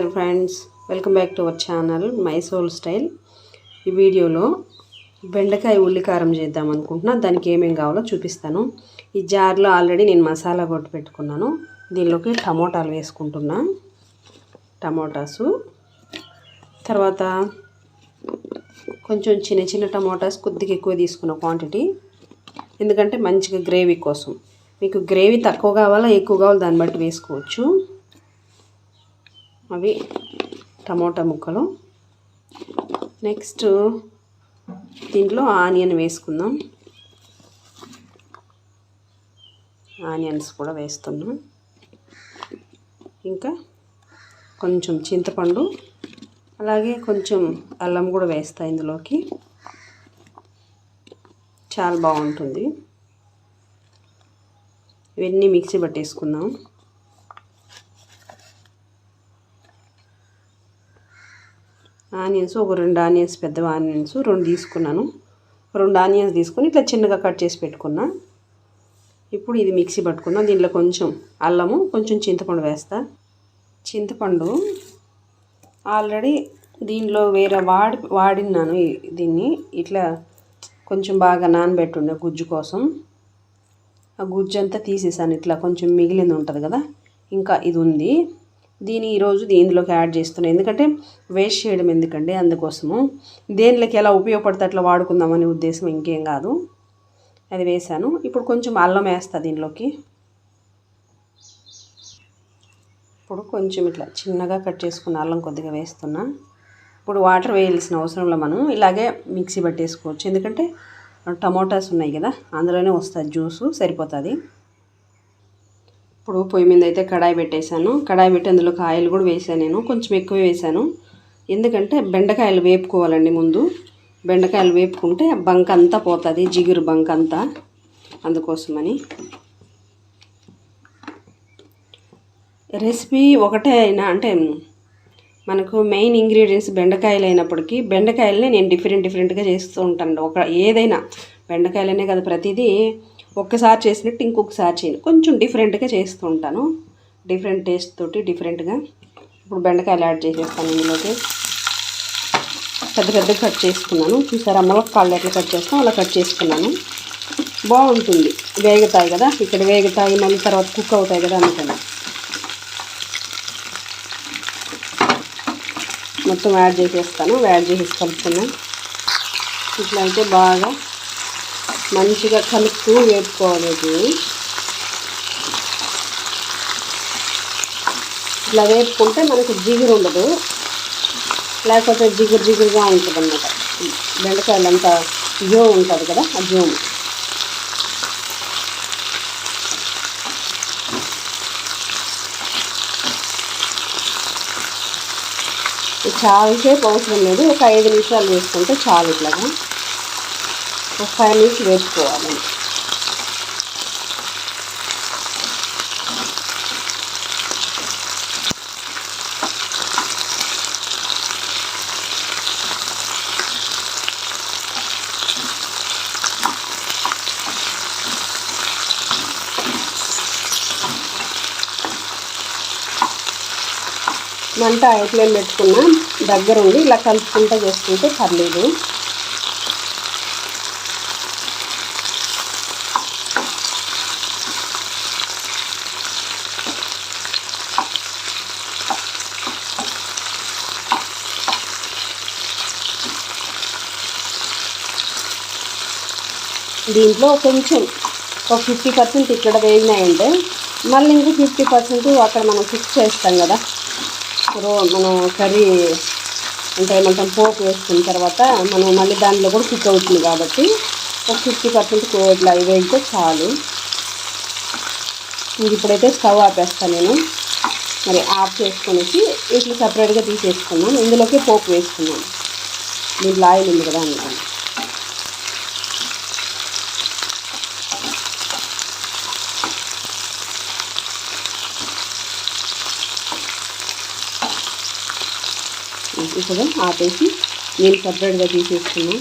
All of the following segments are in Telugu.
Dear friends welcome back to our channel my soul style. ఈ వీడియోలో బెండకాయ ఉల్లికారం చేద్దాం అనుకుంటున్నా. దానికి ఏమేమి కావాలో చూపిస్తాను. ఈ జార్లో ఆల్రెడీ నేను మసాలా కొట్టి పెట్టుకున్నాను. దీనిలోకి టమోటాలు వేసుకుంటున్నా. టమోటాసు. తర్వాత కొంచెం చిన్న చిన్న టమోటాస్ కొద్దిగా ఎక్కువ తీసుకున్న క్వాంటిటీ ఎందుకంటే మంచిగా గ్రేవీ కోసం. మీకు గ్రేవీ తక్కువ కావాలా ఎక్కువ కావాలో దాన్ని బట్టి వేసుకోవచ్చు. అవి టమోటా ముక్కలు. నెక్స్ట్ దీంట్లో ఆనియన్ వేసుకుందాం. ఆనియన్స్ కూడా వేస్తున్నాం. ఇంకా కొంచెం చింతపండు అలాగే కొంచెం అల్లం కూడా వేస్తా ఇందులోకి. చాలా బాగుంటుంది. ఇవన్నీ మిక్సీ పట్టేసుకుందాం. ఆనియన్స్ ఒక రెండు ఆనియన్స్ పెద్ద ఆనియన్స్ రెండు తీసుకున్నాను. రెండు ఆనియన్స్ తీసుకొని ఇట్లా చిన్నగా కట్ చేసి పెట్టుకున్నా. ఇప్పుడు ఇది మిక్సీ పట్టుకున్నా దీంట్లో కొంచెం అల్లము కొంచెం చింతపండు వేస్తా. చింతపండు ఆల్రెడీ దీనిలో వేరే వాడి వాడినాను దీన్ని. ఇట్లా కొంచెం బాగా నానబెట్టుండే గుజ్జు కోసం. ఆ గుజ్జు అంతా తీసేసాను. ఇట్లా కొంచెం మిగిలింది ఉంటుంది కదా. ఇంకా ఇది ఉంది. దీని ఈరోజు దీనిలోకి యాడ్ చేస్తున్నాను ఎందుకంటే వేస్ట్ చేయడం ఎందుకండి? అందుకోసము. దేనిలోకి ఎలా ఉపయోగపడితే అట్లా వాడుకుందామనే ఉద్దేశం ఇంకేం కాదు. అది వేసాను ఇప్పుడు కొంచెం అల్లం వేస్తా దీనిలోకి. ఇప్పుడు కొంచెం ఇట్లా చిన్నగా కట్ చేసుకున్న అల్లం కొద్దిగా వేస్తున్నా. ఇప్పుడు వాటర్ వేయాల్సిన అవసరంలో మనం ఇలాగే మిక్సీ పట్టేసుకోవచ్చు. ఎందుకంటే టమోటాస్ ఉన్నాయి కదా అందులోనే వస్తుంది జ్యూసు సరిపోతుంది. ఇప్పుడు పొయ్యి మీద అయితే కడాయి పెట్టేశాను. కడాయి పెట్టి అందులో కాయలు కూడా వేసాను నేను. కొంచెం ఎక్కువ వేసాను ఎందుకంటే బెండకాయలు వేపుకోవాలండి ముందు. బెండకాయలు వేపుకుంటే బంక అంతా పోతుంది జిగురు బంక అంతా అందుకోసమని. రెసిపీ ఒకటే అయినా అంటే మనకు మెయిన్ ఇంగ్రీడియంట్స్ బెండకాయలు అయినప్పటికీ బెండకాయలనే నేను డిఫరెంట్ డిఫరెంట్గా చేస్తూ ఉంటాను. ఒక ఏదైనా బెండకాయలనే కదా ప్రతిదీ ఒక్కసారి చేసినట్టు ఇంకొకసారి చేయను కొంచెం డిఫరెంట్గా చేస్తూ ఉంటాను. డిఫరెంట్ టేస్ట్ తోటి డిఫరెంట్గా ఇప్పుడు బెండకాయలు యాడ్ చేసేస్తాను ఇందులోకి. పెద్ద పెద్ద కట్ చేసుకున్నాను. చూసారా? ములక్కాళ్ళు ఎట్లా కట్ చేస్తాం అలా కట్ చేసుకున్నాను. బాగుంటుంది. వేగుతాయి కదా? ఇక్కడ వేగుతాయి మళ్ళీ తర్వాత కుక్ అవుతాయి కదా అందుకని. మొత్తం యాడ్ చేసేస్తాను. యాడ్ చేసేసి కలుపుకున్నాను ఇట్లా అయితే బాగా మంచిగా కలుపుతూ వేపుకోవాలి ఇట్లా వేపుకుంటే మనకి జిగురు ఉండదు. లేకపోతే జిగురు జిగురుగా ఉంటుంది అన్నమాట బెండకాయలు అంతా జో ఉంటుంది కదా ఆ జోము చాలాసేపు అవసరం లేదు. ఒక ఐదు నిమిషాలు వేసుకుంటే చాలు ఇట్లాగా. ఒక ఫైవ్ మినిట్స్ వేసుకోవాలి. మంట ఫ్లేమ్ పెట్టుకున్నా. దగ్గరుండి ఇలా కలుపుకుంటూ చేసుకుంటే పర్లేదు. దీంట్లో కొంచెం ఒక ఫిఫ్టీ పర్సెంట్ ఇక్కడ వేగినాయంటే మళ్ళీ ఇంకో ఫిఫ్టీ పర్సెంట్ అక్కడ మనం కుక్ చేస్తాం కదా. రో మనం కర్రీ అంటే ఏమంటాం పోపు వేసుకున్న తర్వాత మనం మళ్ళీ దాంట్లో కూడా కుక్ అవుతుంది కాబట్టి ఒక ఫిఫ్టీ పర్సెంట్ ఇట్లా వేగితే చాలు. ఇంక ఇప్పుడైతే స్టవ్ ఆపేస్తాను నేను. మరి ఆఫ్ చేసుకునేసి ఇట్లా సపరేట్గా తీసేసుకున్నాను ఇందులోకి పోపు వేసుకున్నాను దీంట్లో ఆయిల్ ఉంది కదా తీసి ఇప్పుడు ఆపేసి నేను సపరేట్గా తీసేసుకున్నాం.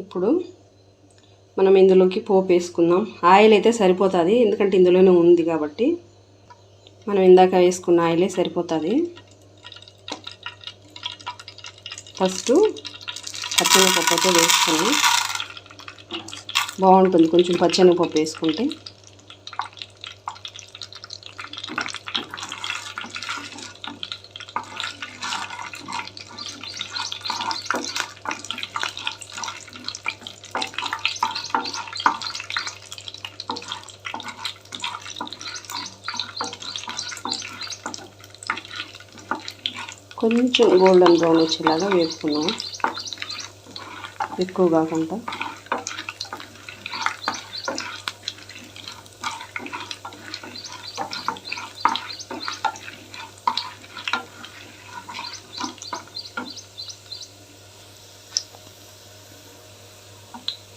ఇప్పుడు మనం ఇందులోకి పోపు వేసుకుందాం. ఆయిల్ అయితే సరిపోతుంది ఎందుకంటే ఇందులోనే ఉంది కాబట్టి. మనం ఇందాక వేసుకున్న ఆయిలే సరిపోతుంది. ఫస్ట్ పచ్చనపప్పుతో వేసుకున్నాం. బాగుంటుంది కొంచెం పచ్చనపప్పు వేసుకుంటే. కొంచెం గోల్డెన్ బ్రౌన్ వచ్చేలాగా వేసుకున్నాము ఎక్కువ కాకుండా.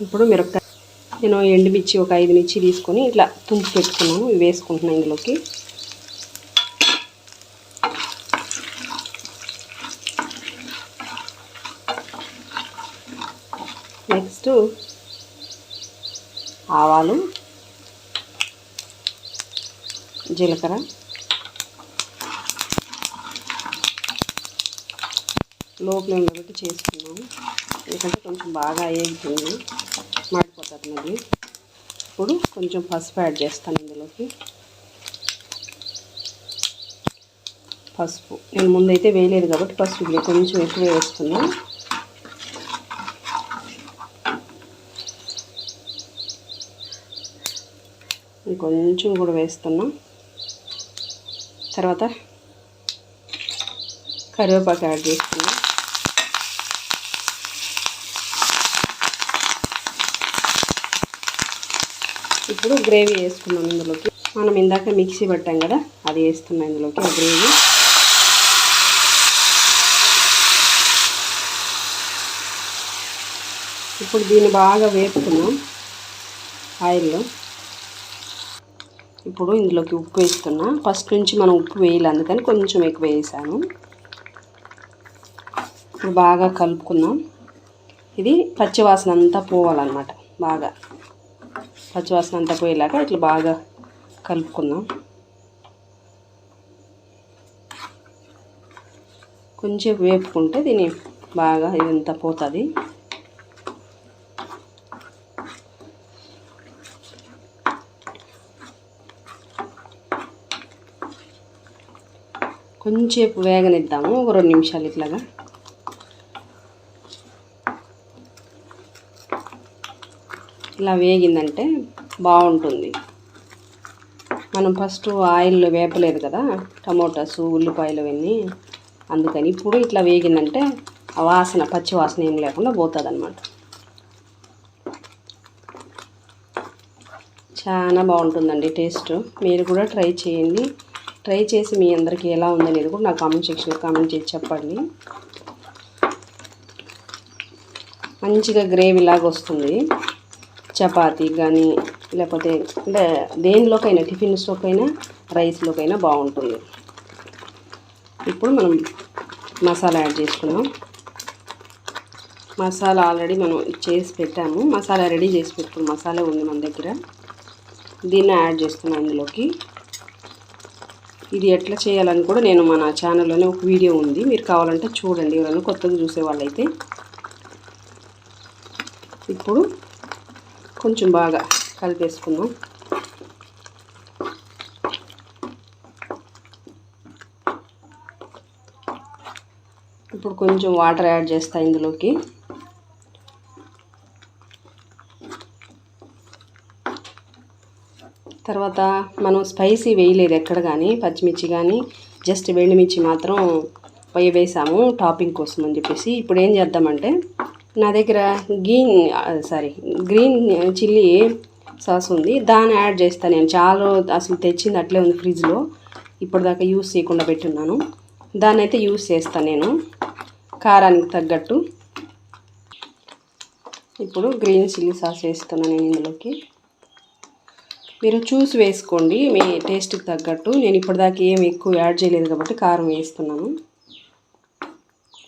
ఇప్పుడు మిరపకాయ నేను ఎండుమిర్చి ఒక ఐదు మిర్చి తీసుకొని ఇట్లా తుంపు పెట్టుకున్నాను ఇవి వేసుకుంటున్నాను ఇందులోకి. నెక్స్ట్ ఆవాలు జీలకర్ర లో ఫ్లేమ్లో పెట్టి చేసుకున్నాము. ఎందుకంటే కొంచెం బాగా ఏగుతుంది మాడిపోతుంది మరి ఇప్పుడు కొంచెం పసుపు యాడ్ చేస్తాను ఇందులోకి. పసుపు. నేను ముందైతే వేయలేదు కాబట్టి పసుపు కొంచెం ఎక్కువ వేస్తున్నాను. కొంచెం కూడా వేస్తున్నాం. తర్వాత కరివేపాకు యాడ్ చేస్తున్నాం ఇప్పుడు గ్రేవీ వేసుకున్నాం ఇందులోకి. మనం ఇందాక మిక్సీ పట్టాం కదా అది వేస్తున్నాం ఇందులోకి ఆ గ్రేవీ. ఇప్పుడు దీన్ని బాగా వేపుకున్నాం ఆయిల్లో. ఇప్పుడు ఇందులోకి ఉప్పు వేస్తున్నా. ఫస్ట్ నుంచి మనం ఉప్పు వేయాలి అందుకని కొంచెం ఎక్కువ వేసాను. ఇప్పుడు బాగా కలుపుకుందాం. ఇది పచ్చివాసన అంతా పోవాలన్నమాట బాగా. పచ్చివాసన అంతా పోయేలాగా ఇట్లా బాగా కలుపుకుందాం. కొంచెం వేపుకుంటే దీని బాగా ఇదంతా పోతుంది. కొంచెంసేపు వేగనిద్దాము. ఒక రెండు నిమిషాలు ఇట్లాగా. ఇలా వేగిందంటే బాగుంటుంది. మనం ఫస్ట్ ఆయిల్లో వేపలేదు కదా టమోటాస్ ఉల్లిపాయలు అవన్నీ. అందుకని ఇప్పుడు ఇట్లా వేగిందంటే ఆ వాసన పచ్చి వాసన ఏం లేకుండా పోతుంది అనమాట చాలా బాగుంటుందండి టేస్ట్. మీరు కూడా ట్రై చేయండి. ట్రై చేసి మీ అందరికీ ఎలా ఉందనేది కూడా నా కామెంట్ సెక్షన్లో కామెంట్ చేసి చెప్పండి. మంచిగా గ్రేవీ లాగా వస్తుంది. చపాతీ కానీ లేకపోతే అంటే దేనిలోకైనా టిఫిన్స్లోకైనా రైస్లోకైనా బాగుంటుంది. ఇప్పుడు మనం మసాలా యాడ్ చేసుకున్నాం మసాలా ఆల్రెడీ మనం చేసి పెట్టాము. మసాలా రెడీ చేసి పెట్టుకున్న మసాలా ఉంది మన దగ్గర. దీన్ని యాడ్ చేస్తున్నాం ఇందులోకి. ఇది ఎట్లా చేయాలని కూడా నేను మన ఛానల్లోనే ఒక వీడియో ఉంది. మీరు కావాలంటే చూడండి. ఎవరైనా కొత్తగా చూసేవాళ్ళైతే. ఇప్పుడు కొంచెం బాగా కలిపేసుకుందాం. ఇప్పుడు కొంచెం వాటర్ యాడ్ చేస్తా ఇందులోకి. తర్వాత మనం స్పైసీ వేయలేదు ఎక్కడ కానీ పచ్చిమిర్చి కానీ జస్ట్ వెండిమిర్చి మాత్రం పొయ్యి వేసాము టాపింగ్ కోసం అని చెప్పేసి. ఇప్పుడు ఏం చేద్దామంటే నా దగ్గర green sorry green chilli sauce ఉంది. దాన్ని యాడ్ చేస్తాను నేను. చాలా అసలు తెచ్చింది అట్లే ఉంది ఫ్రిడ్జ్లో. ఇప్పటిదాకా యూస్ చేయకుండా పెట్టున్నాను. దాన్ని అయితే యూస్ చేస్తాను నేను. కారానికి తగ్గట్టు. ఇప్పుడు గ్రీన్ చిల్లీ సాస్ వేస్తున్నాను నేను ఇందులోకి. మీరు చూసి వేసుకోండి మీ టేస్ట్కి తగ్గట్టు. నేను ఇప్పటిదాకా ఏం ఎక్కువ యాడ్ చేయలేదు కాబట్టి కారం వేస్తున్నాను.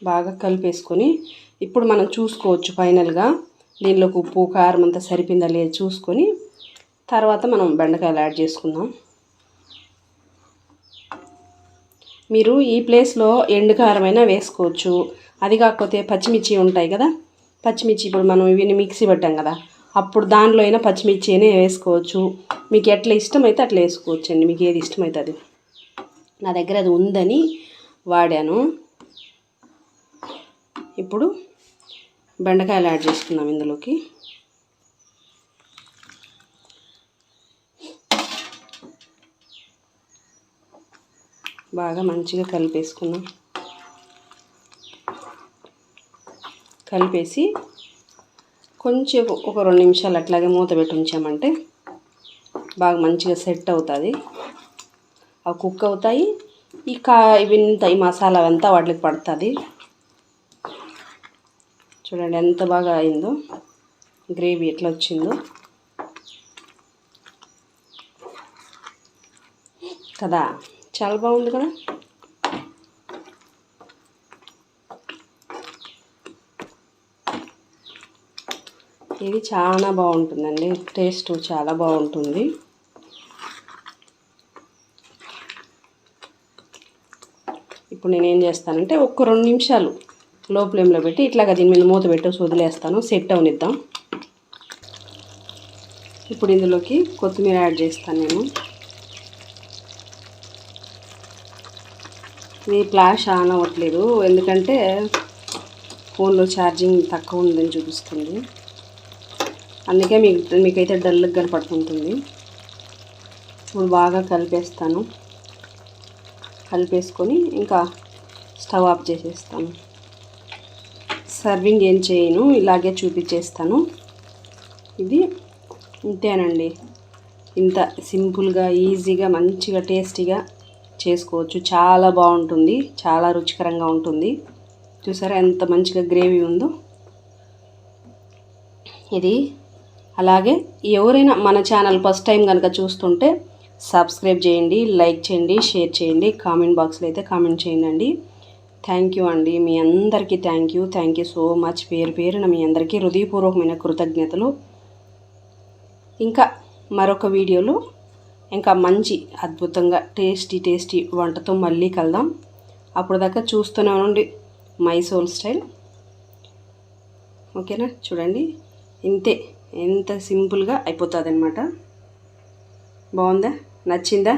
బాగా కలిపేసుకొని ఇప్పుడు మనం చూసుకోవచ్చు ఫైనల్గా. దీనిలోకి ఉప్పు కారం అంతా సరిపోయిందా లేదు చూసుకొని తర్వాత మనం బెండకాయలు యాడ్ చేసుకుందాం. మీరు ఈ ప్లేస్లో ఎండుకారమైనా వేసుకోవచ్చు. అది కాకపోతే పచ్చిమిర్చి ఉంటాయి కదా. పచ్చిమిర్చి ఇప్పుడు మనం ఇవన్నీ మిక్సీ పెట్టాం కదా. అప్పుడు దానిలో అయినా పచ్చిమిర్చి అయినా వేసుకోవచ్చు. మీకు ఎట్లా ఇష్టమైతే అట్లా వేసుకోవచ్చు అండి మీకు ఏది ఇష్టమైతే అది. నా దగ్గర అది ఉందని వాడాను. ఇప్పుడు బెండకాయలు యాడ్ చేసుకుందాం ఇందులోకి. బాగా మంచిగా కలిపేసుకున్నాం కలిపేసి కొంచెం ఒక రెండు నిమిషాలు అట్లాగే మూత పెట్టి ఉంచామంటే బాగా మంచిగా సెట్ అవుతుంది. అవి కుక్ అవుతాయి. ఈ కా ఇవింత ఈ మసాలా అంతా వాటికి పడుతుంది. చూడండి ఎంత బాగా అయిందో. గ్రేవీ ఎట్లా వచ్చిందో. కదా చాలా బాగుంది కదా? ఇది చాలా బాగుంటుందండి. టేస్ట్ చాలా బాగుంటుంది. ఇప్పుడు నేను ఏం చేస్తానంటే ఒక్క రెండు నిమిషాలు లో ఫ్లేమ్లో పెట్టి ఇట్లాగా దీని మీద మూత పెట్టి వదిలేస్తాను. సెట్ అవనిద్దాం. ఇప్పుడు ఇందులోకి కొత్తిమీర యాడ్ చేస్తాను నేను. ఇది ఫ్లాష్ ఆన్ అవ్వట్లేదు. ఎందుకంటే ఫోన్లో ఛార్జింగ్ తక్కువ ఉందని చూపిస్తుంది. అందుకే మీకు మీకైతే డల్గా కనపడుతుంటుంది. ఇప్పుడు బాగా కలిపేస్తాను. కలిపేసుకొని ఇంకా స్టవ్ ఆఫ్ చేసేస్తాను. సర్వింగ్ ఏం చేయను ఇలాగే చూపించేస్తాను. ఇది ఇంతేనండి. ఇంత సింపుల్గా ఈజీగా మంచిగా టేస్టీగా చేసుకోవచ్చు. చాలా బాగుంటుంది. చాలా రుచికరంగా ఉంటుంది. చూసారా ఎంత మంచిగా గ్రేవీ ఉందో? ఇది అలాగే ఎవరైనా మన ఛానల్ ఫస్ట్ టైం కనుక చూస్తుంటే సబ్స్క్రైబ్ చేయండి లైక్ చేయండి షేర్ చేయండి కామెంట్ బాక్స్లో అయితే కామెంట్ చేయండి థ్యాంక్ యూ అండి. మీ అందరికీ thank you. Thank you so much. పేరు పేరున మీ అందరికీ హృదయపూర్వకమైన కృతజ్ఞతలు. ఇంకా మరొక వీడియోలో ఇంకా మంచి అద్భుతంగా టేస్టీ టేస్టీ వంటతో మళ్ళీ కలదాం అప్పుడు దాకా చూస్తూనే ఉండండి. My soul style. ఓకేనా? చూడండి. ఇంతే. ఎంత సింపుల్గా అయిపోతుంది అనమాట బాగుందా నచ్చిందా?